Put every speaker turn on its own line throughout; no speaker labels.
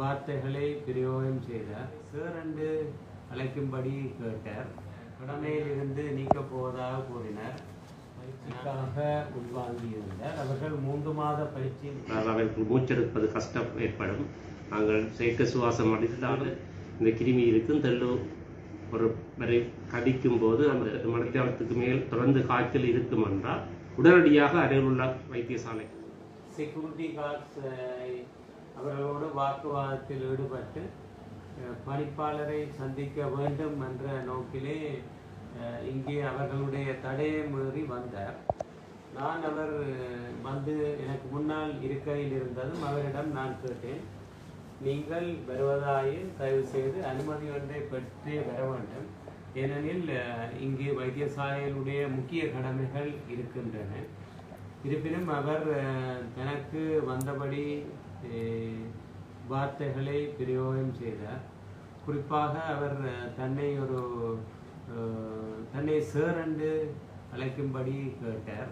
வார்த்தைகளை பிரயோகம் செய்தார் சார் என்று அழைக்கும்படி கேட்டார். கடமையிலிருந்து நீக்கப் போவதாக கூறினார். பயிற்சிக்காக உள்வாங்கியிருந்தார். அவர்கள் மூன்று மாத பயிற்சி
அவருக்கு மூச்செடுப்பது கஷ்டம் ஏற்படும். நாங்கள் செயற்கை சுவாசம் அடித்தாலும் இந்த கிருமி இருக்கும். தெல்லு ஒரு வரை கடிக்கும் போது அந்த மணித்தியாலத்துக்கு மேல் தொடர்ந்து காய்ச்சல் இருக்கும் என்றால் உடனடியாக அருகில் உள்ள வைத்தியசாலை.
செக்யூரிட்டி கார்ட்ஸ் அவர்களோடு வாக்குவாதத்தில் ஈடுபட்டு பணிப்பாளரை சந்திக்க வேண்டும் என்ற நோக்கிலே இங்கே அவர்களுடைய தடையை மீறி வந்தார். நான் அவர் வந்து எனக்கு முன்னால் இருக்கையில் இருந்ததும் அவரிடம் நான் கேட்டேன் நீங்கள் வருவதாயின் தயவு செய்து அனுமதி ஒன்றை பெற்றே வர வேண்டும். ஏனெனில் இங்கே இங்கு வைத்தியசாலையினுடைய முக்கிய கடமைகள் இருக்கின்றன. இருப்பினும் அவர் எனக்கு வந்தபடி வார்த்தைகளை பிரயோகம் செய்தார். குறிப்பாக அவர் தன்னை ஒரு தன்னை சார் என்று அழைக்கும்படி கேட்டார்.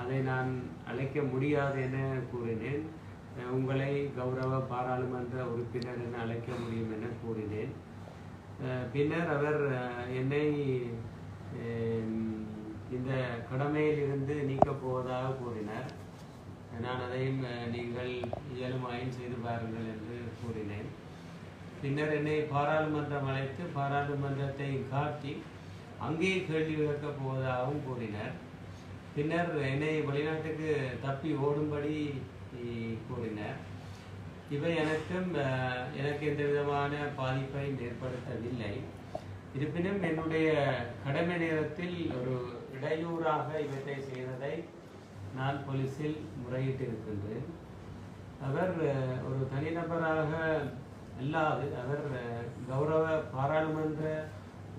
அதை நான் அழைக்க முடியாது என கூறினேன். உங்களை கௌரவ பாராளுமன்ற உறுப்பினர் என அழைக்க முடியும் என கூறினேன். பின்னர் அவர் என்னை இந்த கடமையிலிருந்து நீக்கப் போவதாக கூறினார். நான் அதையும் நீங்கள் இயலுமாயும் செய்து பாருங்கள் என்று கூறினேன். பின்னர் என்னை பாராளுமன்றம் அழைத்து பாராளுமன்றத்தை காட்டி அங்கே கேள்வி கேட்கப் போவதாகவும் கூறினர். பின்னர் என்னை வெளிநாட்டுக்கு தப்பி ஓடும்படி கூறினர். இவை எனக்கும் எனக்கு எந்த விதமான பாதிப்பையும் ஏற்படுத்தவில்லை. இருப்பினும் என்னுடைய கடமை நேரத்தில் ஒரு இடையூறாக இவற்றை செய்ததை நான் போலீஸில் முறையிட்டிருக்கின்றேன். அவர் ஒரு தனிநபராக அல்லாது அவர் கௌரவ பாராளுமன்ற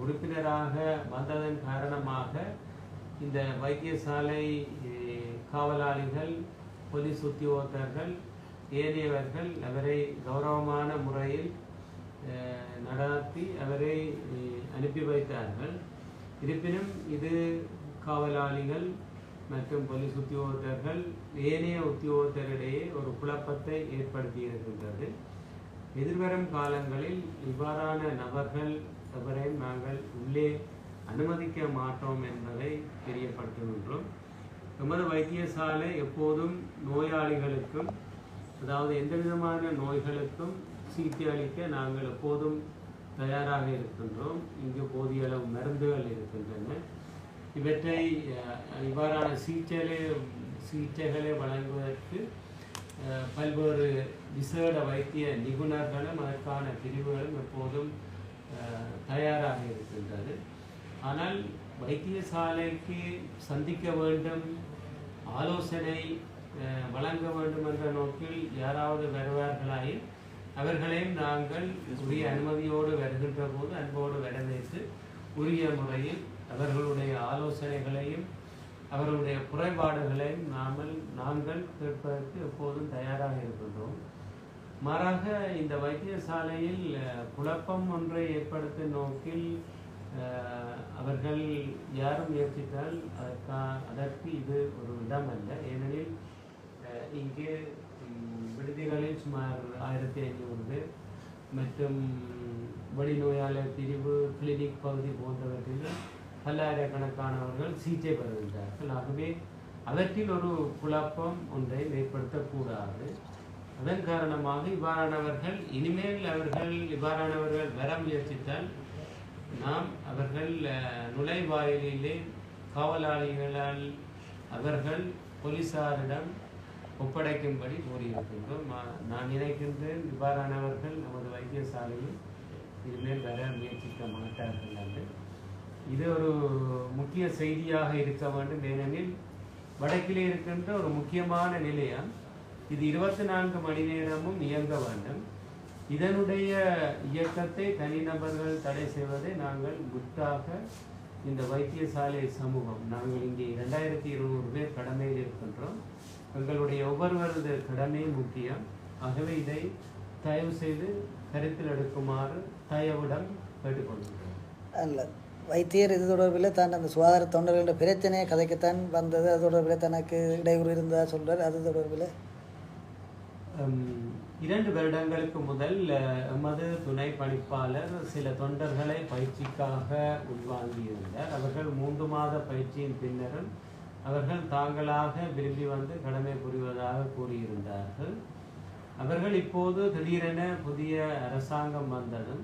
உறுப்பினராக வந்ததன் காரணமாக இந்த வைத்தியசாலை காவலாளிகள் போலீஸ் உத்தியோகத்தர்கள் ஏனையவர்கள் அவரை கௌரவமான முறையில் நடாத்தி அவரை அனுப்பி வைத்தார்கள். இருப்பினும் இது காவலாளிகள் மற்றும் போலீஸ் உத்தியோகத்தர்கள் ஏனைய உத்தியோகத்தரிடையே ஒரு குழப்பத்தை ஏற்படுத்தி இருக்கின்றது எதிர்வரும் காலங்களில் இவ்வாறான நபர்கள் எவரையும் நாங்கள் உள்ளே அனுமதிக்க மாட்டோம் என்பதை தெரியப்படுத்துகின்றோம். எமது வைத்தியசாலை எப்போதும் நோயாளிகளுக்கும் அதாவது எந்த விதமான நோய்களுக்கும் சிகிச்சை அளிக்க நாங்கள் எப்போதும் தயாராக இருக்கின்றோம். இங்கு போதிய அளவு மருந்துகள் இருக்கின்றன. இவற்றை இவ்வாறான சிகிச்சைகளை சிகிச்சைகளை வழங்குவதற்கு பல்வேறு விசேட வைத்திய நிபுணர்களும் அதற்கான பிரிவுகளும் எப்போதும் தயாராக இருக்கின்றது. ஆனால் வைத்தியசாலைக்கு சந்திக்க வேண்டும் ஆலோசனை வழங்க வேண்டும் என்ற நோக்கில் யாராவது வருவார்களாயின் அவர்களையும் நாங்கள் உரிய அனுமதியோடு வருகின்ற போது அன்போடு வரவேற்று உரிய முறையில் அவர்களுடைய ஆலோசனைகளையும் அவர்களுடைய குறைபாடுகளையும் நாமல் நாங்கள் கேட்பதற்கு எப்போதும் தயாராக இருக்கின்றோம். மாறாக இந்த வைத்தியசாலையில் குழப்பம் ஒன்றை ஏற்படுத்தும் நோக்கில் அவர்கள் யாரும் முயற்சித்தால் அதற்கா அதற்கு இது ஒரு இடம் அல்ல ஏனெனில் இங்கே விடுதிகளில் சுமார் ஆயிரத்தி ஐநூறு பேர் மற்றும் வெளிநோயாளர் பிரிவு கிளினிக் பகுதி போன்றவற்றில் பல்லாயிரக்கணக்கானவர்கள் சிகிச்சை பெறுகின்றார்கள். ஆகவே அவற்றில் ஒரு குழப்பம் ஒன்றை ஏற்படுத்தக்கூடாது. அதன் காரணமாக இவ்வாறானவர்கள் இனிமேல் அவர்கள் இவ்வாறானவர்கள் வர முயற்சித்தால் நாம் அவர்கள் நுழைவாயிலே காவலாளிகளால் அவர்கள் போலீசாரிடம் ஒப்படைக்கும்படி கூறியிருக்கின்றோம். மா- நான் நினைக்கின்றேன் இவ்வாறானவர்கள் நமது வைத்தியசாலையில் இனிமேல் வர முயற்சிக்க மாட்டார்கள் என்று. இது ஒரு முக்கிய செய்தியாக இருக்க வேண்டும் ஏனெனில் வடக்கிலே இருக்கின்ற ஒரு முக்கியமான நிலையம். இது இருபத்தி நான்கு மணி நேரமும் இயங்க வேண்டும். இதனுடைய இயக்கத்தை தனிநபர்கள் தடை செய்வதை நாங்கள் குட்டாக இந்த வைத்தியசாலை சமூகம் நாங்கள் இங்கே இரண்டாயிரத்தி இருநூறு பேர் கடமையில் இருக்கின்றோம். எங்களுடைய ஒவ்வொருவரது கடமையும் முக்கியம். ஆகவே இதை தயவு செய்து கருத்தில் எடுக்குமாறு தயவுடன் கேட்டுக்கொள்கிறோம்
அல்ல வைத்தியர் இது தொடர்பில் தான் அந்த சுகாதார தொண்டர்களின் பிரச்சனையை கதைக்கத்தான் வந்தது. அது தொடர்பில் தனக்கு இடையூறு இருந்ததாக சொல்கிறார் அது தொடர்பில்.
இரண்டு வருடங்களுக்கு முதல் எமது துணை பணிப்பாளர் சில தொண்டர்களை பயிற்சிக்காக உள்வாங்கியிருந்தார். அவர்கள் மூன்று மாத பயிற்சியின் பின்னரும் அவர்கள் தாங்களாக விரும்பி வந்து கடமை புரிவதாக கூறியிருந்தார்கள். அவர்கள் இப்போது திடீரென புதிய அரசாங்கம் வந்ததும்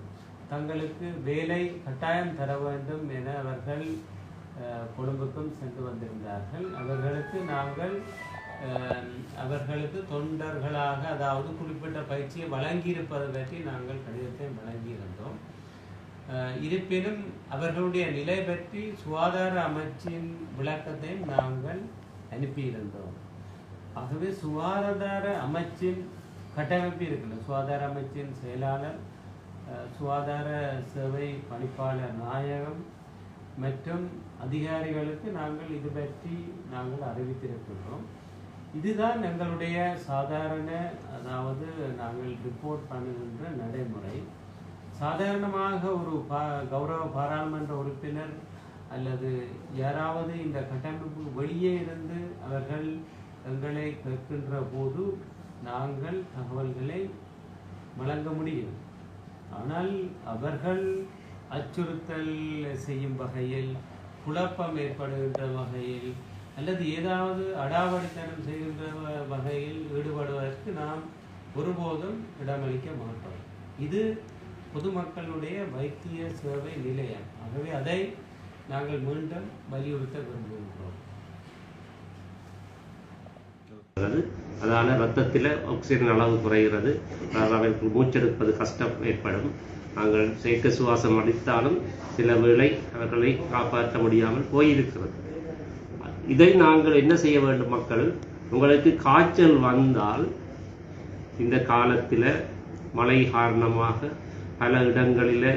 தங்களுக்கு வேலை கட்டாயம் தர வேண்டும் என அவர்கள் கொழும்புக்கும் சென்று வந்திருந்தார்கள். அவர்களுக்கு நாங்கள் அவர்களுக்கு தொண்டர்களாக அதாவது குறிப்பிட்ட பயிற்சியை வழங்கியிருப்பதை பற்றி நாங்கள் கடிதத்தை வழங்கியிருந்தோம். இருப்பினும் அவர்களுடைய நிலை பற்றி சுகாதார அமைச்சின் விளக்கத்தை நாங்கள் அனுப்பியிருந்தோம். ஆகவே சுகாதார அமைச்சின் கட்டமைப்பு இருக்குல்ல சுகாதார அமைச்சின் செயலாளர் சுகாதார சேவை பணிப்பாளர் நாயகம் மற்றும் அதிகாரிகளுக்கு நாங்கள் இது பற்றி நாங்கள் அறிவித்திருக்கின்றோம். இதுதான் எங்களுடைய சாதாரண அதாவது நாங்கள் ரிப்போர்ட் பண்ணுகின்ற நடைமுறை. சாதாரணமாக ஒரு பா கௌரவ பாராளுமன்ற உறுப்பினர் அல்லது யாராவது இந்த கட்டமைப்பு வெளியே இருந்து அவர்கள் எங்களை கேட்கின்ற போது நாங்கள் தகவல்களை வழங்க முடியும் ஆனால் அவர்கள் அச்சுறுத்தல் செய்யும் வகையில் குழப்பம் ஏற்படுகின்ற வகையில் அல்லது ஏதாவது அடாவடித்தனம் செய்கின்ற வகையில் ஈடுபடுவதற்கு நாம் ஒருபோதும் இடமளிக்க மாட்டோம். இது பொதுமக்களுடைய வைத்திய சேவை நிலையம். ஆகவே அதை நாங்கள் மீண்டும் வலியுறுத்த விரும்புகின்றோம்.
வருகிறது. அதால ரத்தத்தில் ஆக்சிஜன் அளவு குறைகிறது. அதாவது மூச்செடுப்பது கஷ்டம் ஏற்படும். நாங்கள் செயற்கை சுவாசம் அளித்தாலும் சில வேளை அவர்களை காப்பாற்ற முடியாமல் போயிருக்கிறது. இதை நாங்கள் என்ன செய்ய வேண்டும் மக்கள்? உங்களுக்கு காய்ச்சல் வந்தால் இந்த காலத்தில் மழை காரணமாக பல இடங்களில்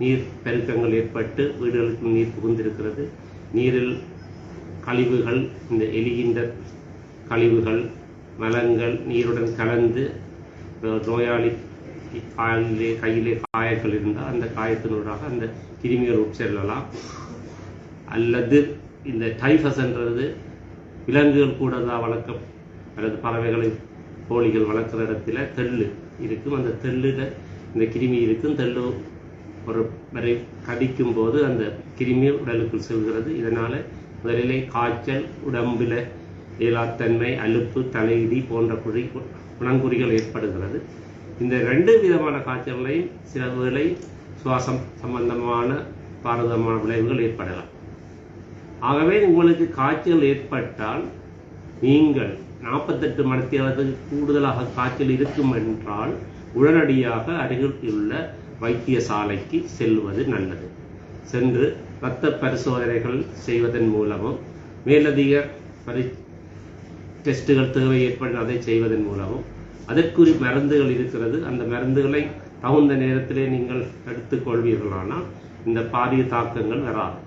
நீர் பெருக்கங்கள் ஏற்பட்டு வீடுகளுக்கு நீர் புகுந்திருக்கிறது. நீரில் கழிவுகள் இந்த எலிகின்ற கழிவுகள் மலங்கள் நீருடன் கலந்து நோயாளி காலிலே கையிலே காயங்கள் இருந்தால் அந்த காயத்தினூடாக அந்த கிருமிகள் உட்செல்லலாம். அல்லது இந்த டைஃபஸ்ன்றது விலங்குகள் கூட தான் வளர்க்க அல்லது பறவைகளை கோழிகள் வளர்க்குற இடத்துல தெள்ளு இருக்கும். அந்த தெள்ளுல இந்த கிருமி இருக்கும். தெள்ளு ஒரு வரை கடிக்கும் போது அந்த கிருமி உடலுக்குள் செல்கிறது. இதனால் முதலிலே காய்ச்சல் உடம்பில் இயலாத்தன்மை அலுப்பு தலையிடி போன்ற குறி குணங்குறிகள் ஏற்படுகிறது. இந்த ரெண்டு விதமான காய்ச்சல்களையும் சில வேளை சுவாசம் சம்பந்தமான பாரதமான விளைவுகள் ஏற்படலாம். ஆகவே உங்களுக்கு காய்ச்சல் ஏற்பட்டால் நீங்கள் நாற்பத்தெட்டு மணித்தியாலத்துக்கு கூடுதலாக காய்ச்சல் இருக்கும் என்றால் உடனடியாக அருகிலுள்ள வைத்தியசாலைக்கு செல்வது நல்லது. சென்று இரத்த பரிசோதனைகள் செய்வதன் மூலமும் மேலதிக பரி டெஸ்ட்டுகள் தேவை ஏற்படும் அதை செய்வதன் மூலமும் அதற்குரிய மருந்துகள் இருக்கிறது. அந்த மருந்துகளை தகுந்த நேரத்திலே நீங்கள் எடுத்துக்கொள்வீர்களானால் இந்த பாரிய தாக்கங்கள் வராது.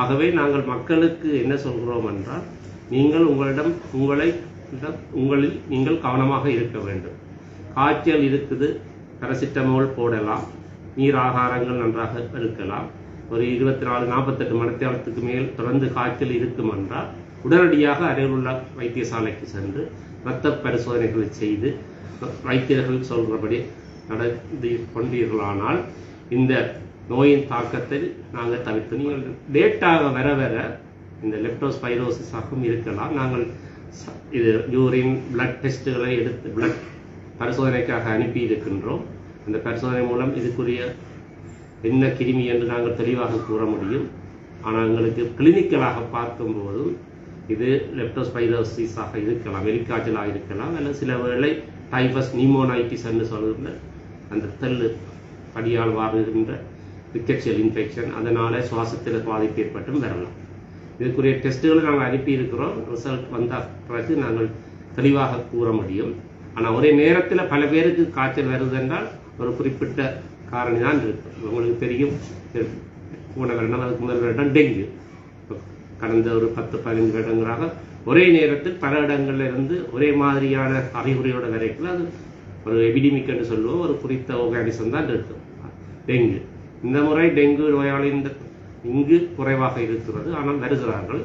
ஆகவே நாங்கள் மக்களுக்கு என்ன சொல்கிறோம் என்றால் நீங்கள் உங்களிடம் உங்களை உங்களில் நீங்கள் கவனமாக இருக்க வேண்டும். காய்ச்சல் இருக்குது பெரசிட்டமோல் போடலாம் நீர் ஆகாரங்கள் நன்றாக இருக்கலாம். ஒரு இருபத்தி நாலு நாற்பத்தெட்டு மணித்தியாலத்துக்கு மேல் தொடர்ந்து காய்ச்சல் இருக்கும் என்றால் உடனடியாக அருகிலுள்ள வைத்தியசாலைக்கு சென்று இரத்த பரிசோதனைகளை செய்து வைத்தியர்கள் சொல்கிறபடி நடந்து கொண்டீர்களானால் இந்த நோயின் தாக்கத்தை நாங்கள் தவிர்த்து நீங்கள் லேட்டாக வர வர இந்த லெப்டோஸ்பைரோசிஸாகவும் இருக்கலாம். நாங்கள் இது யூரின் பிளட் டெஸ்ட்டுகளை எடுத்து பிளட் பரிசோதனைக்காக அனுப்பி இருக்கின்றோம். அந்த பரிசோதனை மூலம் இதுக்குரிய என்ன கிருமி என்று நாங்கள் தெளிவாக கூற முடியும். ஆனால் எங்களுக்கு கிளினிக்கலாக பார்க்கும்போதும் இது லெப்டோஸ்பைரோசிஸாக இருக்கலாம் எலிக்காய்ச்சலாக இருக்கலாம் அல்லது சில வேளை டைபஸ் நியூமோனைட்டிஸ்ன்னு என்று அந்த தெல்லு படியால் வருகின்ற ரிக்கெட்சியல் இன்ஃபெக்ஷன் அதனால் சுவாசத்தில் பாதிப்பு ஏற்பட்டும் வரலாம். இதுக்குரிய டெஸ்ட்டுகளை நாங்கள் அனுப்பி இருக்கிறோம் ரிசல்ட் வந்த பிறகு நாங்கள் தெளிவாக கூற முடியும். ஆனால் ஒரே நேரத்தில் பல பேருக்கு காய்ச்சல் வருது என்றால் ஒரு குறிப்பிட்ட காரணி தான் இருக்கு. உங்களுக்கு தெரியும் இது போன வருடம் அதுக்கு முதல் வருடம் டெங்கு. கடந்த ஒரு பத்து பதினைந்து வருடங்களாக ஒரே நேரத்தில் பல இடங்கள்ல இருந்து ஒரே மாதிரியான அறிகுறியோட வரைக்கும் அது ஒரு எபிடிமிக் என்று சொல்லுவோம். ஒரு குறித்த ஆர்கானிசம் தான் இருக்கும் டெங்கு. இந்த முறை டெங்கு நோயாளி இந்த இங்கு குறைவாக இருக்கிறது. ஆனால் வருகிறார்கள்.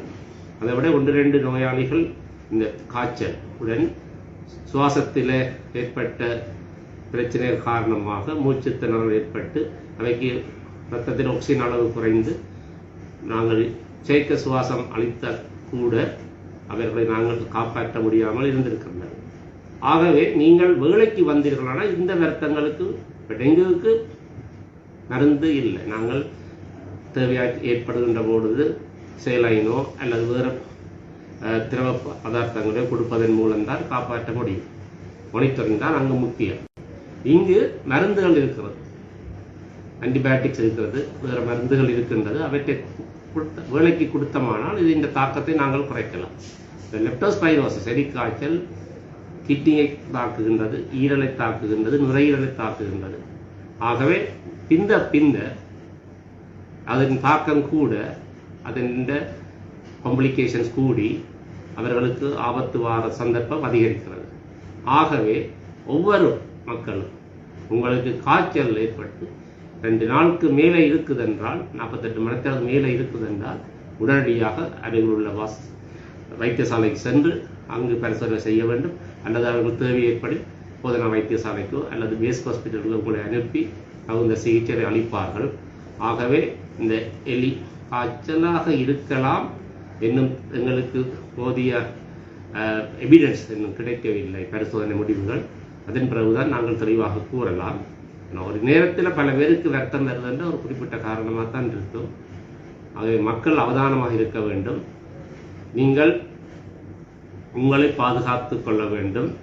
அதை விட ஒன்று ரெண்டு நோயாளிகள் இந்த காய்ச்சல் உடன் சுவாசத்தில் ஏற்பட்ட பிரச்சனை காரணமாக மூச்சுத்திணறல் ஏற்பட்டு அவைக்கு ரத்தத்தில் ஆக்சிஜன் அளவு குறைந்து நாங்கள் செயற்கை சுவாசம் அளித்த கூட அவர்களை நாங்கள் காப்பாற்ற முடியாமல் இருந்திருக்கின்றனர். ஆகவே நீங்கள் வேலைக்கு வந்தீர்களானால் இந்த வருத்தங்களுக்கு டெங்குவுக்கு மருந்து இல்லை. நாங்கள் தேவையாக ஏற்படுகின்ற பொழுது சேலைனோ அல்லது வேறு திரவ பதார்த்தங்களோ கொடுப்பதன் மூலம்தான் காப்பாற்ற முடியும். மானிட்டரிங் தான் அங்கு முக்கியம். இங்கு மருந்துகள் இருக்கிறது. ஆன்டிபயோட்டிக்ஸ் இருக்கிறது. வேறு மருந்துகள் இருக்கின்றது. அவற்றை கொடுத்த வேலைக்கு கொடுத்தமானால் இது இந்த தாக்கத்தை நாங்கள் குறைக்கலாம். இந்த லெப்டோஸ்பைரோசிஸ் எரிக்காய்ச்சல் கிட்னியை தாக்குகின்றது ஈரலை தாக்குகின்றது நுரையீரலை தாக்குகின்றது. ஆகவே பிந்த பிந்த அதன் தாக்கம் கூட அதன் காம்ப்ளிகேஷன்ஸ் கூடி அவர்களுக்கு ஆபத்து வார சந்தர்ப்பம் அதிகரிக்கிறது. ஆகவே ஒவ்வொரு மக்களும் உங்களுக்கு காய்ச்சல் ஏற்பட்டு ரெண்டு நாளுக்கு மேலே இருக்குதென்றால் நாற்பத்தெட்டு மணி நேரம் மேலே இருக்குதென்றால் உடனடியாக அருகில் உள்ள வாஸ் வைத்தியசாலைக்கு சென்று அங்கு பரிசோதனை செய்ய வேண்டும். அல்லது அவர்கள் தேவை ஏற்படி போதனா வைத்தியசாலைக்கோ அல்லது பேஸ் ஹாஸ்பிட்டலுக்கோ உங்களை அனுப்பி தகுந்த சிகிச்சை அளிப்பார்கள். ஆகவே இந்த எலி காய்ச்சலாக இருக்கலாம் இன்னும் எங்களுக்கு போதிய எவிடன்ஸ் இன்னும் கிடைக்கவில்லை. பரிசோதனை முடிவுகள். அதன் பிறகுதான் நாங்கள் தெளிவாக கூறலாம். ஒரு நேரத்தில் பல பேருக்கு வருத்தம் வருதுன்ற ஒரு குறிப்பிட்ட காரணமாக தான் இருக்கும். ஆகவே மக்கள் அவதானமாக இருக்க வேண்டும். நீங்கள் உங்களை பாதுகாத்துக் கொள்ள வேண்டும்.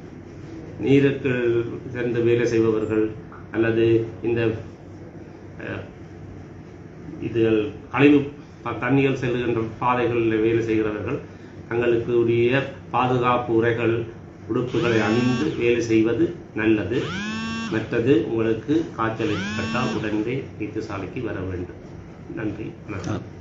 நீருக்கு சேர்ந்து வேலை செய்பவர்கள் அல்லது இந்த அஹ், இதுகள் கழிவு ப- தண்ணிகள் செல்லுகின்ற பாதைகளில் வேலை செய்கிறவர்கள் தங்களுக்கு உரிய பாதுகாப்பு உரைகள் உடுப்புகளை அணிந்து வேலை செய்வது நல்லது. மற்றது உங்களுக்கு காய்ச்சல் ஏற்பட்டால் உடனே வைத்தியசாலைக்கு வர வேண்டும். நன்றி வணக்கம்.